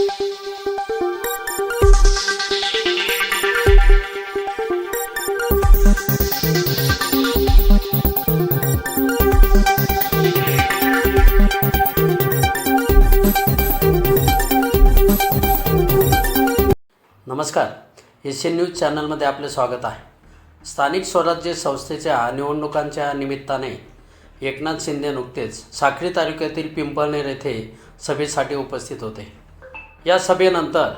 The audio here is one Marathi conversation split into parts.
नमस्कार. एशियन न्यूज चॅनलमध्ये आपले स्वागत आहे. स्थानिक स्वराज्य संस्थेच्या निवडणुकांच्या निमित्ताने एकनाथ शिंदे नुकतेच साखरी तालुक्यातील पिंपळनेर येथे सभेसाठी उपस्थित होते. या सभेनंतर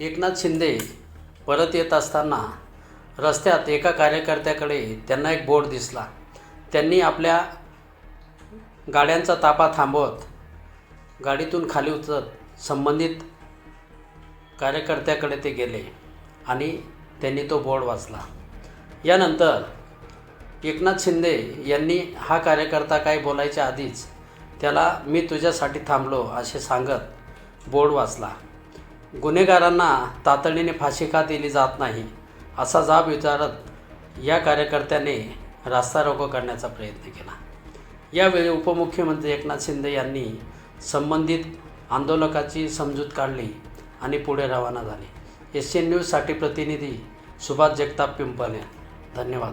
एकनाथ शिंदे परत येत असताना रस्त्यात एका कार्यकर्त्याकडे त्यांना एक बोर्ड दिसला. त्यांनी आपल्या गाड्यांचा तापा थांबवत गाडीतून खाली उतरत संबंधित कार्यकर्त्याकडे ते गेले आणि त्यांनी तो बोर्ड वाचला. यानंतर एकनाथ शिंदे यांनी हा कार्यकर्ता काही बोलायच्या आधीच त्याला मी तुझ्यासाठी थांबलो असे सांगत बोर्ड वाचला. गुन्हेगारांना तातडीने फाशी का दिली जात नाही असा जाब विचारत या कार्यकर्त्याने रास्ता रोको करण्याचा प्रयत्न केला. यावेळी उपमुख्यमंत्री एकनाथ शिंदे यांनी संबंधित आंदोलकाची समजूत काढली आणि पुढे रवाना झाले. एशियन न्यूजसाठी प्रतिनिधी सुभाष जगताप पिंपले धन्यवाद.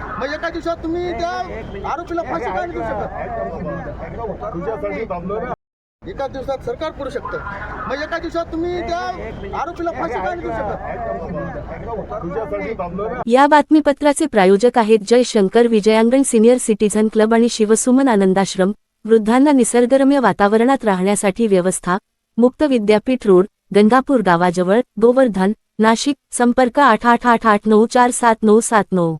मग एका दिवसात तुम्ही त्या आरोपीला फाशी का नाही देऊ शकत? तुझ्यासाठी थांबलो ना. एका दिवसात सरकार शकतं. मग एका दिवसात तुम्ही त्या आरोपीला फाशी का नाही देऊ शकत? तुझ्यासाठी थांबलो ना. या बातमीपत्राचे प्रायोजक आहेत Jay Shankar Vijayangan senior citizen club आणि शिवसुमन आनंदाश्रम वृद्धांना निसर्गरम्य वातावरणात राहण्यासाठी व्यवस्था मुक्त विद्यापीठ रोड गंगापूर गावाजवळ गोवर्धन नाशिक संपर्क आठ आठ आठ आठ नऊ चार सात नऊ सात नऊ.